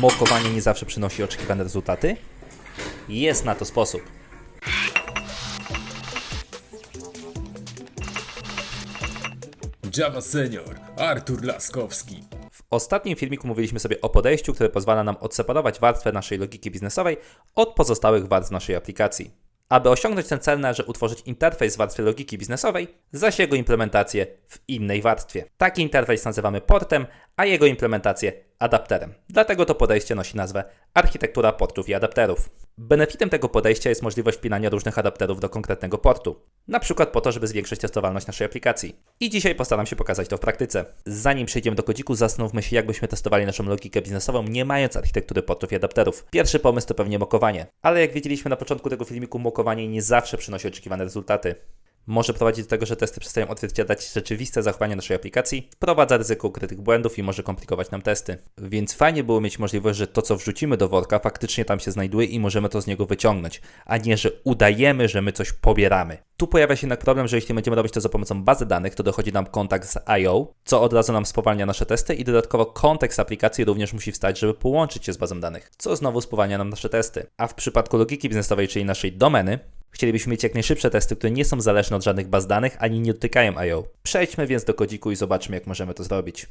mokowanie nie zawsze przynosi oczekiwane rezultaty? Jest na to sposób. Java Senior, Artur Laskowski. W ostatnim filmiku mówiliśmy sobie o podejściu, które pozwala nam odseparować warstwę naszej logiki biznesowej od pozostałych warstw naszej aplikacji. Aby osiągnąć ten cel, należy utworzyć interfejs w warstwie logiki biznesowej, zaś jego implementację w innej warstwie. Taki interfejs nazywamy portem, a jego implementację adapterem. Dlatego to podejście nosi nazwę architektura portów i adapterów. Benefitem tego podejścia jest możliwość wpinania różnych adapterów do konkretnego portu. Na przykład po to, żeby zwiększyć testowalność naszej aplikacji. I dzisiaj postaram się pokazać to w praktyce. Zanim przejdziemy do kodziku, zastanówmy się, jak byśmy testowali naszą logikę biznesową, nie mając architektury portów i adapterów. Pierwszy pomysł to pewnie mokowanie. Ale jak wiedzieliśmy na początku tego filmiku, mokowanie nie zawsze przynosi oczekiwane rezultaty może prowadzić do tego, że testy przestają odzwierciedlać rzeczywiste zachowanie naszej aplikacji, wprowadza ryzyko ukrytych błędów i może komplikować nam testy. Więc fajnie było mieć możliwość, że to, co wrzucimy do worka, faktycznie tam się znajduje i możemy to z niego wyciągnąć, a nie, że udajemy, że my coś pobieramy. Tu pojawia się jednak problem, że jeśli będziemy robić to za pomocą bazy danych, to dochodzi nam kontakt z I.O., co od razu nam spowalnia nasze testy i dodatkowo kontekst aplikacji również musi wstać, żeby połączyć się z bazą danych, co znowu spowalnia nam nasze testy. A w przypadku logiki biznesowej, czyli naszej domeny, Chcielibyśmy mieć jak najszybsze testy, które nie są zależne od żadnych baz danych ani nie dotykają I.O. Przejdźmy więc do kodziku i zobaczmy, jak możemy to zrobić.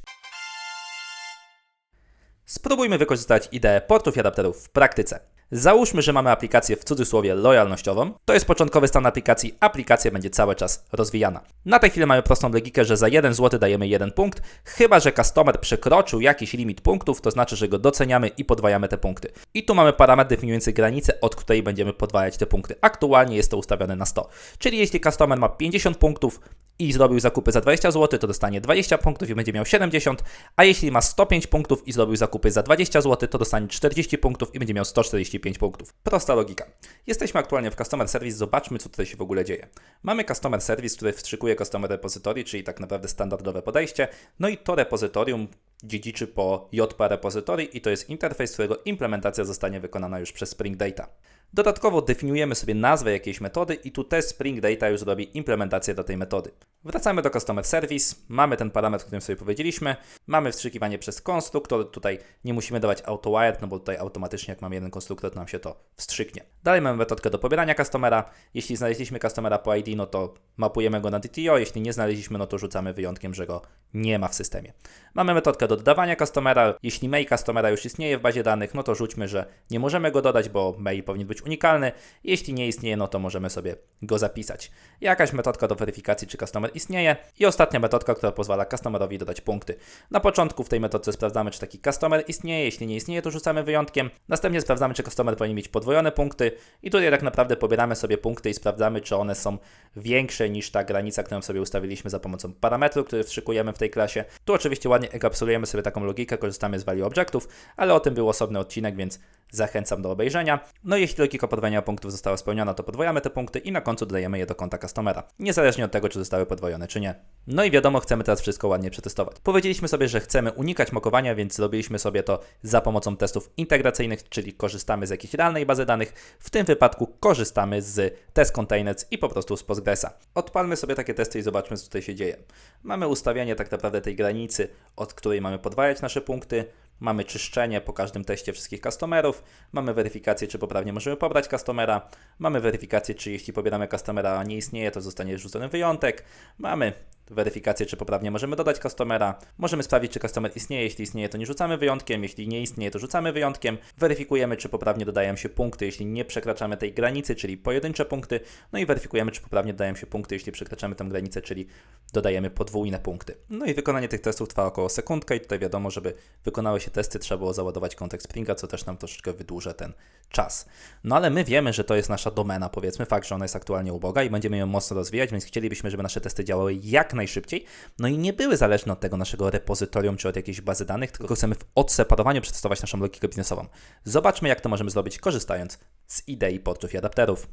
Spróbujmy wykorzystać ideę portów i adapterów w praktyce. Załóżmy, że mamy aplikację w cudzysłowie lojalnościową. To jest początkowy stan aplikacji. Aplikacja będzie cały czas rozwijana. Na tej chwili mamy prostą logikę, że za 1 zł dajemy 1 punkt, chyba że customer przekroczył jakiś limit punktów, to znaczy, że go doceniamy i podwajamy te punkty. I tu mamy parametr definiujący granicę, od której będziemy podwajać te punkty. Aktualnie jest to ustawione na 100. Czyli jeśli customer ma 50 punktów, i zrobił zakupy za 20 zł, to dostanie 20 punktów i będzie miał 70, a jeśli ma 105 punktów i zrobił zakupy za 20 zł, to dostanie 40 punktów i będzie miał 145 punktów. Prosta logika. Jesteśmy aktualnie w Customer Service, zobaczmy co tutaj się w ogóle dzieje. Mamy Customer Service, który wstrzykuje Customer Repository, czyli tak naprawdę standardowe podejście, no i to repozytorium dziedziczy po JP Repository i to jest interfejs, którego implementacja zostanie wykonana już przez Spring Data. Dodatkowo definiujemy sobie nazwę jakiejś metody i tu test Spring Data już zrobi implementację do tej metody. Wracamy do Customer Service, mamy ten parametr, o którym sobie powiedzieliśmy, mamy wstrzykiwanie przez konstruktor, tutaj nie musimy dawać autowired, no bo tutaj automatycznie jak mamy jeden konstruktor, to nam się to wstrzyknie. Dalej mamy metodkę do pobierania customera, jeśli znaleźliśmy customera po ID, no to mapujemy go na DTO, jeśli nie znaleźliśmy, no to rzucamy wyjątkiem, że go nie ma w systemie. Mamy metodkę do dodawania customera, jeśli mail customera już istnieje w bazie danych, no to rzućmy, że nie możemy go dodać, bo mail powinien być unikalny, jeśli nie istnieje, no to możemy sobie go zapisać. Jakaś metodka do weryfikacji, czy customer istnieje i ostatnia metodka, która pozwala customerowi dodać punkty. Na początku w tej metodce sprawdzamy, czy taki customer istnieje, jeśli nie istnieje, to rzucamy wyjątkiem. Następnie sprawdzamy, czy customer powinien mieć podwojone punkty i tutaj tak naprawdę pobieramy sobie punkty i sprawdzamy, czy one są większe niż ta granica, którą sobie ustawiliśmy za pomocą parametru, który wstrzykujemy w tej klasie. Tu oczywiście ładnie enkapsulujemy sobie taką logikę, korzystamy z value objectów, ale o tym był osobny odcinek, więc zachęcam do obejrzenia. No i jeśli logika podwojenia punktów została spełniona, to podwajamy te punkty i na końcu dodajemy je do konta customera, niezależnie od tego, czy zostały podwojone, czy nie. No i wiadomo, chcemy teraz wszystko ładnie przetestować. Powiedzieliśmy sobie, że chcemy unikać mokowania, więc zrobiliśmy sobie to za pomocą testów integracyjnych, czyli korzystamy z jakiejś realnej bazy danych. W tym wypadku korzystamy z test containers i po prostu z Postgresa. Odpalmy sobie takie testy i zobaczmy, co tutaj się dzieje. Mamy ustawianie tak naprawdę tej granicy, od której mamy podwajać nasze punkty. Mamy czyszczenie po każdym teście wszystkich customerów, mamy weryfikację, czy poprawnie możemy pobrać customera, mamy weryfikację, czy jeśli pobieramy customera, a nie istnieje, to zostanie rzucony wyjątek, mamy weryfikację, czy poprawnie możemy dodać customera, możemy sprawdzić, czy customer istnieje, jeśli istnieje, to nie rzucamy wyjątkiem, jeśli nie istnieje, to rzucamy wyjątkiem, weryfikujemy, czy poprawnie dodają się punkty, jeśli nie przekraczamy tej granicy, czyli pojedyncze punkty, no i weryfikujemy, czy poprawnie dodają się punkty, jeśli przekraczamy tę granicę, czyli dodajemy podwójne punkty. No i wykonanie tych testów trwa około sekundkę i tutaj wiadomo, żeby wykonały się testy, trzeba było załadować kontekst Springa, co też nam troszeczkę wydłuża ten czas. No ale my wiemy, że to jest nasza domena, powiedzmy, fakt, że ona jest aktualnie uboga i będziemy ją mocno rozwijać, więc chcielibyśmy, żeby nasze testy działały jak najszybciej, no i nie były zależne od tego naszego repozytorium czy od jakiejś bazy danych, tylko chcemy w odseparowaniu przetestować naszą logikę biznesową. Zobaczmy, jak to możemy zrobić, korzystając z idei portów i adapterów.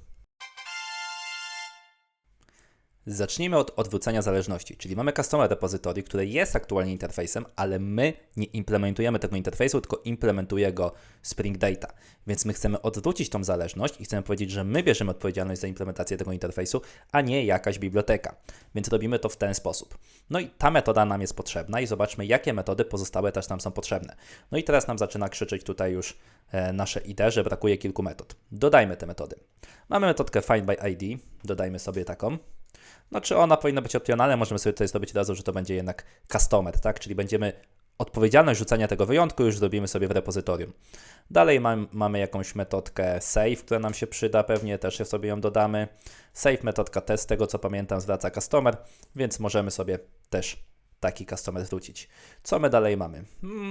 Zacznijmy od odwrócenia zależności, czyli mamy Customer Repository, które jest aktualnie interfejsem, ale my nie implementujemy tego interfejsu, tylko implementuje go Spring Data. Więc my chcemy odwrócić tą zależność i chcemy powiedzieć, że my bierzemy odpowiedzialność za implementację tego interfejsu, a nie jakaś biblioteka. Więc robimy to w ten sposób. No i ta metoda nam jest potrzebna i zobaczmy, jakie metody pozostałe też nam są potrzebne. No i teraz nam zaczyna krzyczeć tutaj już e, nasze IDE, że brakuje kilku metod. Dodajmy te metody. Mamy metodkę find by ID, dodajmy sobie taką. Czy ona powinna być opcjonalna, możemy sobie tutaj zrobić od razu, że to będzie jednak customer, tak? Czyli będziemy odpowiedzialność rzucania tego wyjątku już zrobimy sobie w repozytorium. Dalej mam, mamy jakąś metodkę save, która nam się przyda, pewnie też sobie ją dodamy. Save metodka test, z tego co pamiętam, zwraca customer, więc możemy sobie też taki customer zwrócić. Co my dalej mamy?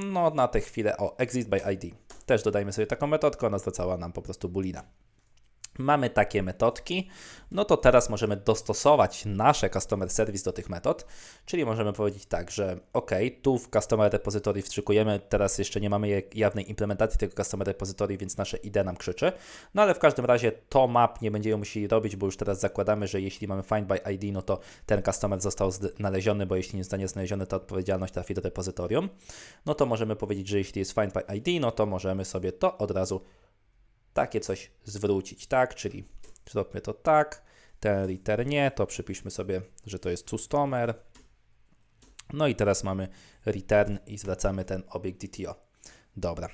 No na tę chwilę, o, exit by ID. Też dodajmy sobie taką metodkę, ona zwracała nam po prostu bulina. Mamy takie metodki, no to teraz możemy dostosować nasze Customer Service do tych metod, czyli możemy powiedzieć tak, że ok, tu w Customer Repository wstrzykujemy, teraz jeszcze nie mamy jawnej implementacji tego Customer Repository, więc nasze ID nam krzyczy, no ale w każdym razie to map nie będziemy musieli robić, bo już teraz zakładamy, że jeśli mamy find by ID, no to ten customer został znaleziony, bo jeśli nie zostanie znaleziony, to odpowiedzialność trafi do repozytorium. No to możemy powiedzieć, że jeśli jest find by ID, no to możemy sobie to od razu takie coś zwrócić, tak? Czyli zróbmy to tak, ten return nie, to przypiszmy sobie, że to jest customer. No i teraz mamy return i zwracamy ten obiekt DTO. Dobra.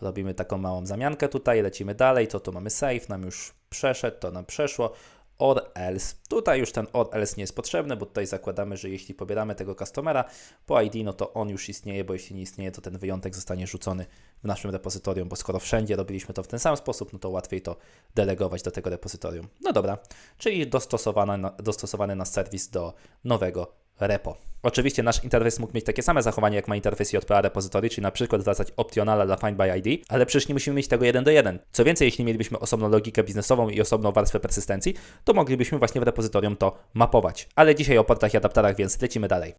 Robimy taką małą zamiankę tutaj, lecimy dalej. Co tu mamy save? Nam już przeszedł, to nam przeszło. Or else. Tutaj już ten or else nie jest potrzebny, bo tutaj zakładamy, że jeśli pobieramy tego customera po ID, no to on już istnieje, bo jeśli nie istnieje, to ten wyjątek zostanie rzucony w naszym repozytorium, bo skoro wszędzie robiliśmy to w ten sam sposób, no to łatwiej to delegować do tego repozytorium. No dobra, czyli dostosowany, dostosowany nasz serwis do nowego repo. Oczywiście nasz interfejs mógł mieć takie same zachowanie, jak ma interfejs JPA repository, czyli na przykład zwracać opcjonala dla find by ID, ale przecież nie musimy mieć tego jeden do jeden. Co więcej, jeśli mielibyśmy osobną logikę biznesową i osobną warstwę persystencji, to moglibyśmy właśnie w repozytorium to mapować. Ale dzisiaj o portach i adapterach, więc lecimy dalej.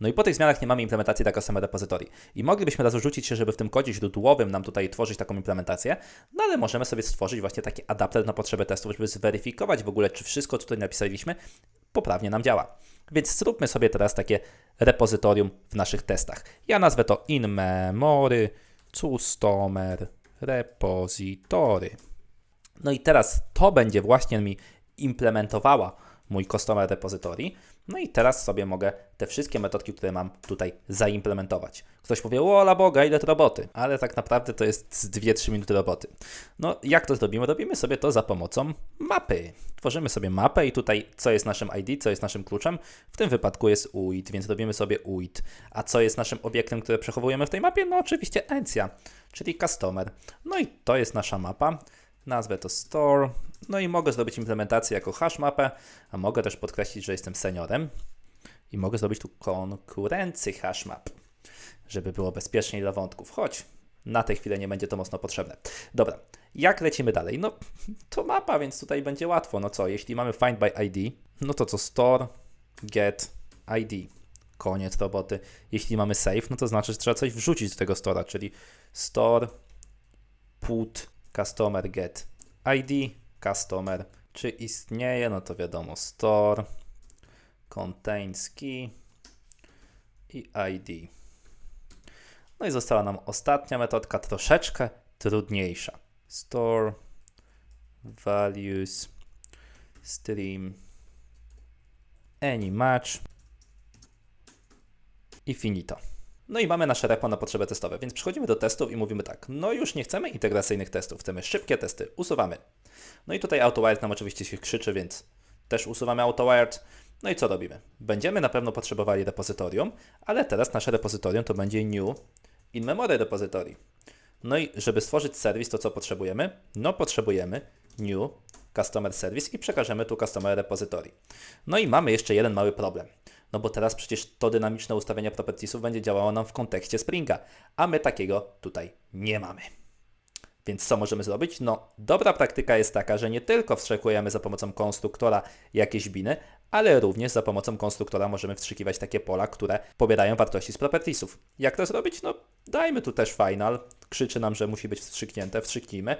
No i po tych zmianach nie mamy implementacji dla Customer Repository. I moglibyśmy raz rzucić się, żeby w tym kodzie źródłowym nam tutaj tworzyć taką implementację, no ale możemy sobie stworzyć właśnie taki adapter na potrzeby testów, żeby zweryfikować w ogóle, czy wszystko, co tutaj napisaliśmy, poprawnie nam działa. Więc zróbmy sobie teraz takie repozytorium w naszych testach. Ja nazwę to in memory customer repository. No i teraz to będzie właśnie mi implementowała mój customer repository. No i teraz sobie mogę te wszystkie metodki, które mam tutaj zaimplementować. Ktoś powie, o la Boga, ile to roboty, ale tak naprawdę to jest z 2-3 minuty roboty. No jak to zrobimy? Robimy sobie to za pomocą mapy. Tworzymy sobie mapę i tutaj co jest naszym ID, co jest naszym kluczem. W tym wypadku jest UID, więc robimy sobie UID. A co jest naszym obiektem, który przechowujemy w tej mapie? No oczywiście Encja, czyli customer. No i to jest nasza mapa. Nazwę to store. No i mogę zrobić implementację jako hash mapę, a mogę też podkreślić, że jestem seniorem i mogę zrobić tu konkurencji hash map, żeby było bezpieczniej dla wątków. Choć na tę chwilę nie będzie to mocno potrzebne. Dobra, jak lecimy dalej? No to mapa, więc tutaj będzie łatwo. No co, jeśli mamy find by ID, no to co store, get ID. Koniec roboty. Jeśli mamy save, no to znaczy, że trzeba coś wrzucić do tego stora, czyli store put customer get ID customer. Czy istnieje? No to wiadomo, store contains key i ID. No i została nam ostatnia metodka, troszeczkę trudniejsza. Store values stream any match i finito. No i mamy nasze repo na potrzeby testowe, więc przechodzimy do testów i mówimy tak, no już nie chcemy integracyjnych testów, chcemy szybkie testy, usuwamy. No i tutaj AutoWired nam oczywiście się krzyczy, więc też usuwamy AutoWired. No i co robimy? Będziemy na pewno potrzebowali repozytorium, ale teraz nasze repozytorium to będzie new in memory repository. No i żeby stworzyć serwis, to co potrzebujemy? No potrzebujemy new customer service i przekażemy tu customer repository. No i mamy jeszcze jeden mały problem. No bo teraz przecież to dynamiczne ustawienie propertiesów będzie działało nam w kontekście Springa, a my takiego tutaj nie mamy. Więc co możemy zrobić? No, dobra praktyka jest taka, że nie tylko wstrzykujemy za pomocą konstruktora jakieś biny, ale również za pomocą konstruktora możemy wstrzykiwać takie pola, które pobierają wartości z propertiesów. Jak to zrobić? No, dajmy tu też final. Krzyczy nam, że musi być wstrzyknięte, wstrzyknijmy.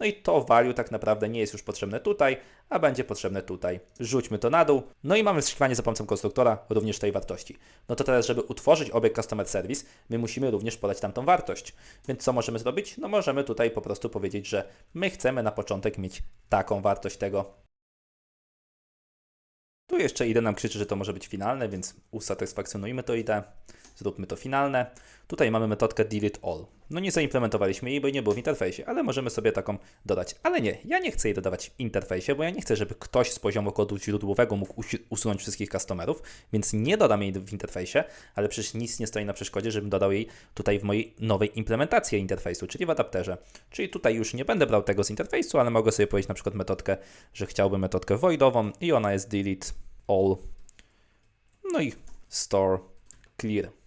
No i to value tak naprawdę nie jest już potrzebne tutaj, a będzie potrzebne tutaj. Rzućmy to na dół. No i mamy wstrzykiwanie za pomocą konstruktora również tej wartości. No to teraz, żeby utworzyć obiekt Customer Service, my musimy również podać tam tą wartość. Więc co możemy zrobić? No możemy tutaj po prostu powiedzieć, że my chcemy na początek mieć taką wartość tego. Tu jeszcze IDE nam krzyczy, że to może być finalne, więc usatysfakcjonujmy to IDE. Zróbmy to finalne. Tutaj mamy metodkę delete all. No nie zaimplementowaliśmy jej, bo nie było w interfejsie, ale możemy sobie taką dodać. Ale nie, ja nie chcę jej dodawać w interfejsie, bo ja nie chcę, żeby ktoś z poziomu kodu źródłowego mógł usunąć wszystkich customerów, więc nie dodam jej w interfejsie, ale przecież nic nie stoi na przeszkodzie, żebym dodał jej tutaj w mojej nowej implementacji interfejsu, czyli w adapterze. Czyli tutaj już nie będę brał tego z interfejsu, ale mogę sobie powiedzieć na przykład metodkę, że chciałbym metodkę voidową i ona jest delete all. No i store clear.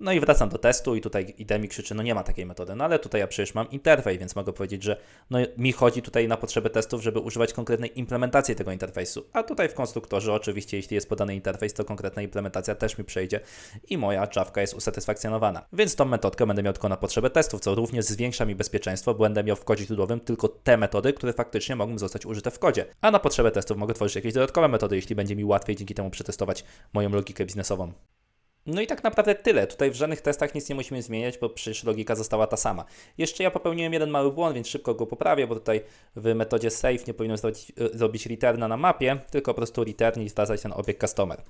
No i wracam do testu i tutaj IDE mi krzyczy, no nie ma takiej metody, no ale tutaj ja przecież mam interfejs, więc mogę powiedzieć, że no mi chodzi tutaj na potrzeby testów, żeby używać konkretnej implementacji tego interfejsu. A tutaj w konstruktorze oczywiście, jeśli jest podany interfejs, to konkretna implementacja też mi przejdzie i moja Javka jest usatysfakcjonowana. Więc tą metodkę będę miał tylko na potrzeby testów, co również zwiększa mi bezpieczeństwo, bo będę miał w kodzie źródłowym tylko te metody, które faktycznie mogą zostać użyte w kodzie. A na potrzeby testów mogę tworzyć jakieś dodatkowe metody, jeśli będzie mi łatwiej dzięki temu przetestować moją logikę biznesową. No i tak naprawdę tyle. Tutaj w żadnych testach nic nie musimy zmieniać, bo przecież logika została ta sama. Jeszcze ja popełniłem jeden mały błąd, więc szybko go poprawię, bo tutaj w metodzie save nie powinienem zrobić, e, zrobić returna na mapie, tylko po prostu return i zwracać ten obiekt customer.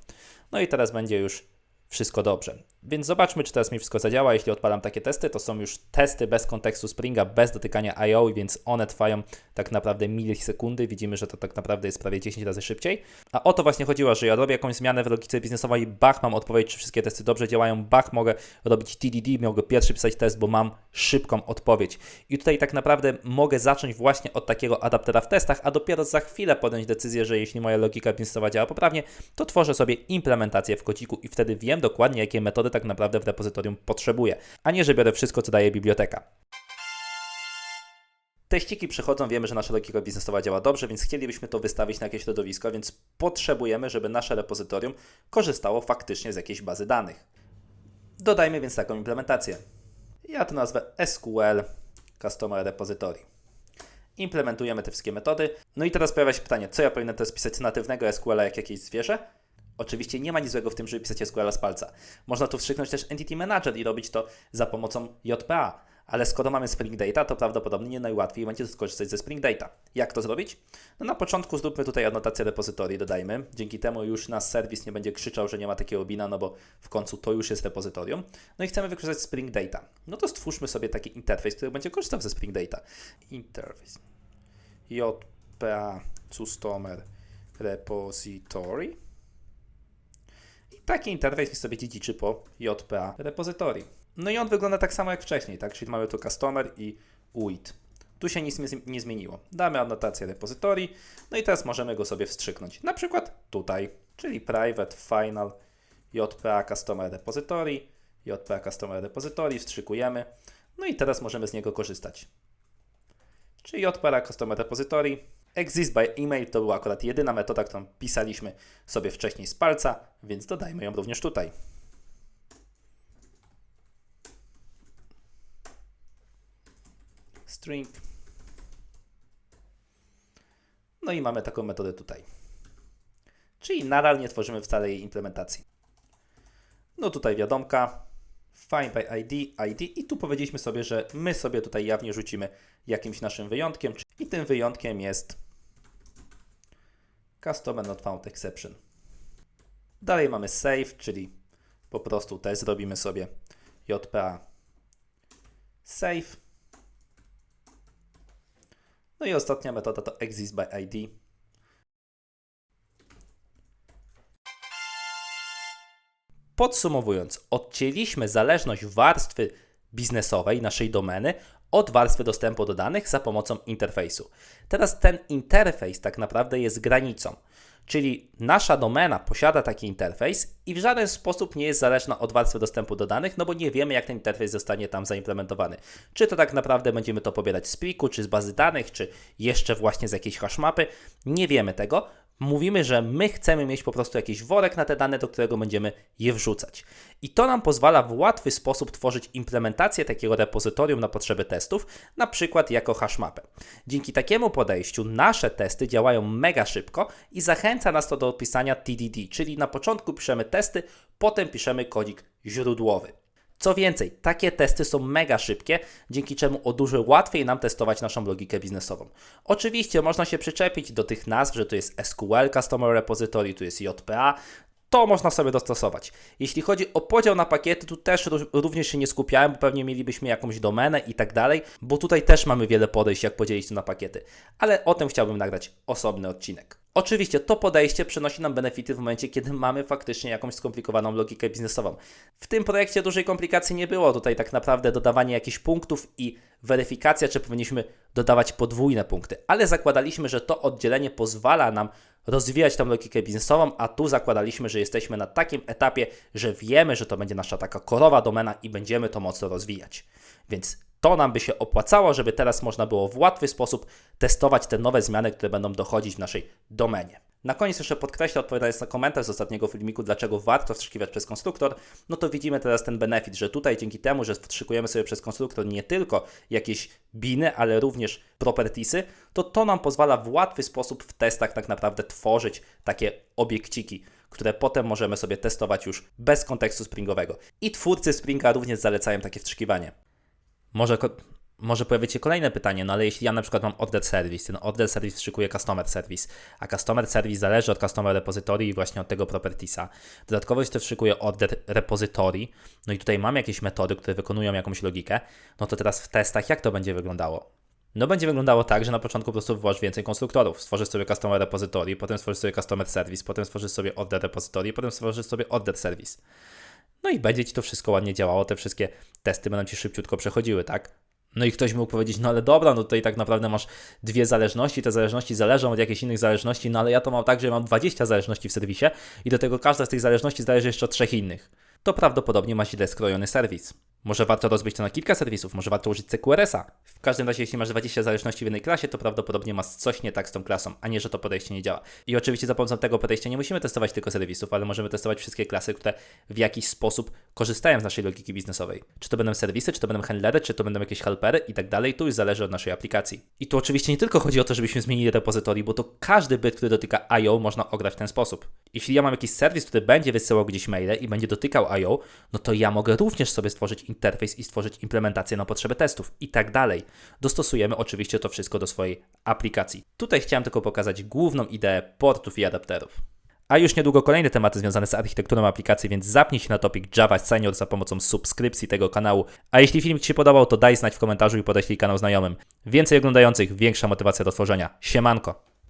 No i teraz będzie już wszystko dobrze. Więc zobaczmy, czy teraz mi wszystko zadziała. Jeśli odpalam takie testy, to są już testy bez kontekstu Springa, bez dotykania I.O., więc one trwają tak naprawdę milisekundy. Widzimy, że to tak naprawdę jest prawie 10 razy szybciej. A o to właśnie chodziło, że ja robię jakąś zmianę w logice biznesowej, bach, mam odpowiedź, czy wszystkie testy dobrze działają, bach, mogę robić TDD, mogę pierwszy pisać test, bo mam szybką odpowiedź. I tutaj tak naprawdę mogę zacząć właśnie od takiego adaptera w testach, a dopiero za chwilę podjąć decyzję, że jeśli moja logika biznesowa działa poprawnie, to tworzę sobie implementację w kociku i wtedy wiem dokładnie, jakie metody tak naprawdę w repozytorium potrzebuję, a nie, że biorę wszystko, co daje biblioteka. Teściki przychodzą, wiemy, że nasza logika biznesowa działa dobrze, więc chcielibyśmy to wystawić na jakieś środowisko, więc potrzebujemy, żeby nasze repozytorium korzystało faktycznie z jakiejś bazy danych. Dodajmy więc taką implementację. Ja to nazwę SQL Customer Repository. Implementujemy te wszystkie metody. No i teraz pojawia się pytanie, co ja powinienem teraz pisać natywnego SQL-a jak jakieś zwierzę? Oczywiście nie ma nic złego w tym, żeby pisać SQL z palca. Można tu wstrzyknąć też Entity Manager i robić to za pomocą JPA. Ale skoro mamy Spring Data, to prawdopodobnie nie najłatwiej będzie skorzystać ze Spring Data. Jak to zrobić? No na początku zróbmy tutaj anotację repozytorii, dodajmy. Dzięki temu już nasz serwis nie będzie krzyczał, że nie ma takiego bina, no bo w końcu to już jest repozytorium. No i chcemy wykorzystać Spring Data. No to stwórzmy sobie taki interfejs, który będzie korzystał ze Spring Data. Interface. JPA Customer Repository. Taki interfejs sobie dziedziczy po JPA Repository. No i on wygląda tak samo jak wcześniej, tak? Czyli mamy tu customer i UID. Tu się nic nie, zmieniło. Damy anotację repository, no i teraz możemy go sobie wstrzyknąć. Na przykład tutaj, czyli private final JPA customer repository, JPA customer repository, wstrzykujemy. No i teraz możemy z niego korzystać. Czyli JPA customer repository. Exist by email to była akurat jedyna metoda, którą pisaliśmy sobie wcześniej z palca, więc dodajmy ją również tutaj. string. No i mamy taką metodę tutaj. Czyli nadal nie tworzymy wcale jej implementacji. No tutaj wiadomka, find by ID, ID i tu powiedzieliśmy sobie, że my sobie tutaj jawnie rzucimy jakimś naszym wyjątkiem i tym wyjątkiem jest customer not found exception. Dalej mamy save, czyli po prostu też zrobimy sobie JPA save. No i ostatnia metoda to exist by ID. Podsumowując, odcięliśmy zależność warstwy biznesowej naszej domeny od warstwy dostępu do danych za pomocą interfejsu. Teraz ten interfejs tak naprawdę jest granicą, czyli nasza domena posiada taki interfejs i w żaden sposób nie jest zależna od warstwy dostępu do danych, no bo nie wiemy, jak ten interfejs zostanie tam zaimplementowany. Czy to tak naprawdę będziemy to pobierać z pliku, czy z bazy danych, czy jeszcze właśnie z jakiejś hashmapy, nie wiemy tego. Mówimy, że my chcemy mieć po prostu jakiś worek na te dane, do którego będziemy je wrzucać. I to nam pozwala w łatwy sposób tworzyć implementację takiego repozytorium na potrzeby testów, na przykład jako hashmapę. Dzięki takiemu podejściu nasze testy działają mega szybko i zachęca nas to do pisania TDD, czyli na początku piszemy testy, potem piszemy kodzik źródłowy. Co więcej, takie testy są mega szybkie, dzięki czemu o dużo łatwiej nam testować naszą logikę biznesową. Oczywiście można się przyczepić do tych nazw, że tu jest SQL Customer Repository, tu jest JPA, to można sobie dostosować. Jeśli chodzi o podział na pakiety, tu też ró- również się nie skupiałem, bo pewnie mielibyśmy jakąś domenę i tak dalej, bo tutaj też mamy wiele podejść, jak podzielić to na pakiety. Ale o tym chciałbym nagrać osobny odcinek. Oczywiście to podejście przynosi nam benefity w momencie, kiedy mamy faktycznie jakąś skomplikowaną logikę biznesową. W tym projekcie dużej komplikacji nie było. Tutaj tak naprawdę dodawanie jakichś punktów i weryfikacja, czy powinniśmy dodawać podwójne punkty. Ale zakładaliśmy, że to oddzielenie pozwala nam rozwijać tą logikę biznesową, a tu zakładaliśmy, że jesteśmy na takim etapie, że wiemy, że to będzie nasza taka korowa domena i będziemy to mocno rozwijać. Więc to nam by się opłacało, żeby teraz można było w łatwy sposób testować te nowe zmiany, które będą dochodzić w naszej domenie. Na koniec jeszcze podkreślę, odpowiadając na komentarz z ostatniego filmiku, dlaczego warto wstrzykiwać przez konstruktor, no to widzimy teraz ten benefit, że tutaj dzięki temu, że wstrzykujemy sobie przez konstruktor nie tylko jakieś biny, ale również propertiesy, to to nam pozwala w łatwy sposób w testach tak naprawdę tworzyć takie obiekciki, które potem możemy sobie testować już bez kontekstu springowego. I twórcy Springa również zalecają takie wstrzykiwanie. Może, może pojawić się kolejne pytanie, no ale jeśli ja na przykład mam order service, ten order service szykuje customer service, a customer service zależy od customer repository i właśnie od tego propertiesa. Dodatkowo jeszcze szykuje order repository, no i tutaj mam jakieś metody, które wykonują jakąś logikę, no to teraz w testach jak to będzie wyglądało? No będzie wyglądało tak, że na początku po prostu wywołasz więcej konstruktorów. Stworzysz sobie customer repository, potem stworzysz sobie customer service, potem stworzysz sobie order repository, potem stworzysz sobie order service. No i będzie ci to wszystko ładnie działało, te wszystkie testy będą ci szybciutko przechodziły, tak? No i ktoś mógł powiedzieć, no ale dobra, no tutaj tak naprawdę masz dwie zależności, te zależności zależą od jakichś innych zależności, no ale ja to mam tak, że mam 20 zależności w serwisie i do tego każda z tych zależności zależy jeszcze od trzech innych. To prawdopodobnie ma źle skrojony serwis. Może warto rozbić to na kilka serwisów, może warto użyć CQRS-a. W każdym razie, jeśli masz 20 zależności w jednej klasie, to prawdopodobnie masz coś nie tak z tą klasą, a nie, że to podejście nie działa. I oczywiście za pomocą tego podejścia nie musimy testować tylko serwisów, ale możemy testować wszystkie klasy, które w jakiś sposób korzystają z naszej logiki biznesowej. Czy to będą serwisy, czy to będą handlery, czy to będą jakieś helpery i tak dalej, to już zależy od naszej aplikacji. I tu oczywiście nie tylko chodzi o to, żebyśmy zmienili repozytory, bo to każdy byt, który dotyka I.O. można ograć w ten sposób. Jeśli ja mam jakiś serwis, który będzie wysyłał gdzieś maile i będzie dotykał I.O., no to ja mogę również sobie stworzyć interfejs i stworzyć implementację na potrzeby testów i tak dalej. Dostosujemy oczywiście to wszystko do swojej aplikacji. Tutaj chciałem tylko pokazać główną ideę portów i adapterów. A już niedługo kolejne tematy związane z architekturą aplikacji, więc zapnij się na topik Java Senior za pomocą subskrypcji tego kanału. A jeśli film Ci się podobał, to daj znać w komentarzu i podeślij kanał znajomym. Więcej oglądających, większa motywacja do tworzenia. Siemanko!